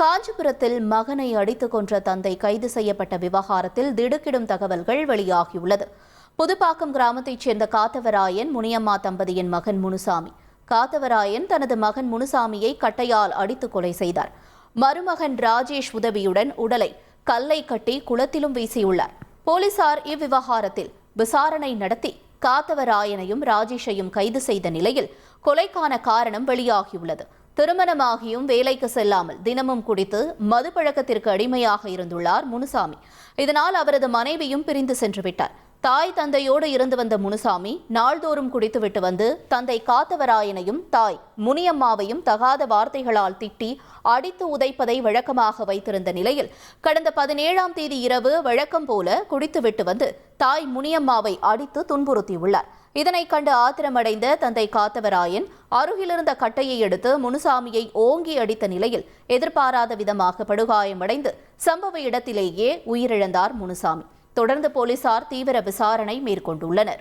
காஞ்சிபுரத்தில் மகனை அடித்துக் கொன்ற தந்தை கைது செய்யப்பட்ட விவகாரத்தில் திடுக்கிடும் தகவல்கள் வெளியாகியுள்ளது. புதுப்பாக்கம் கிராமத்தைச் சேர்ந்த காத்தவராயன் முனியம்மா தம்பதியின் மகன் முனுசாமி. காத்தவராயன் தனது மகன் முனுசாமியை கட்டையால் அடித்து கொலை செய்தார். மருமகன் ராஜேஷ் உதவியுடன் உடலை கல்லை கட்டி குளத்திலும் வீசியுள்ளார். போலீசார் இவ்விவகாரத்தில் விசாரணை நடத்தி காத்தவராயனையும் ராஜேஷையும் கைது செய்த நிலையில் கொலைக்கான காரணம் வெளியாகியுள்ளது. திருமணமாகியும் வேலைக்கு செல்லாமல் தினமும் குடித்து மது பழக்கத்திற்கு அடிமையாக இருந்துள்ளார் முனுசாமி. இதனால் அவரது மனைவியும் பிரிந்து சென்று விட்டார். தாய் தந்தையோடு இருந்து வந்த முனுசாமி நாள்தோறும் குடித்துவிட்டு வந்து தந்தை காத்தவராயனையும் தாய் முனியம்மாவையும் தகாத வார்த்தைகளால் திட்டி அடித்து உதைப்பதை வழக்கமாக வைத்திருந்த நிலையில் கடந்த பதினேழாம் தேதி இரவு வழக்கம் போல குடித்துவிட்டு வந்து தாய் முனியம்மாவை அடித்து துன்புறுத்தியுள்ளார். இதனை கண்டு ஆத்திரமடைந்த தந்தை காத்தவராயன் அருகிலிருந்த கட்டையை எடுத்து முனுசாமியை ஓங்கி அடித்த நிலையில் எதிர்பாராத விதமாக படுகாயமடைந்து சம்பவ இடத்திலேயே உயிரிழந்தார் முனுசாமி. தொடர்ந்து போலீசார் தீவிர விசாரணை மேற்கொண்டுள்ளனர்.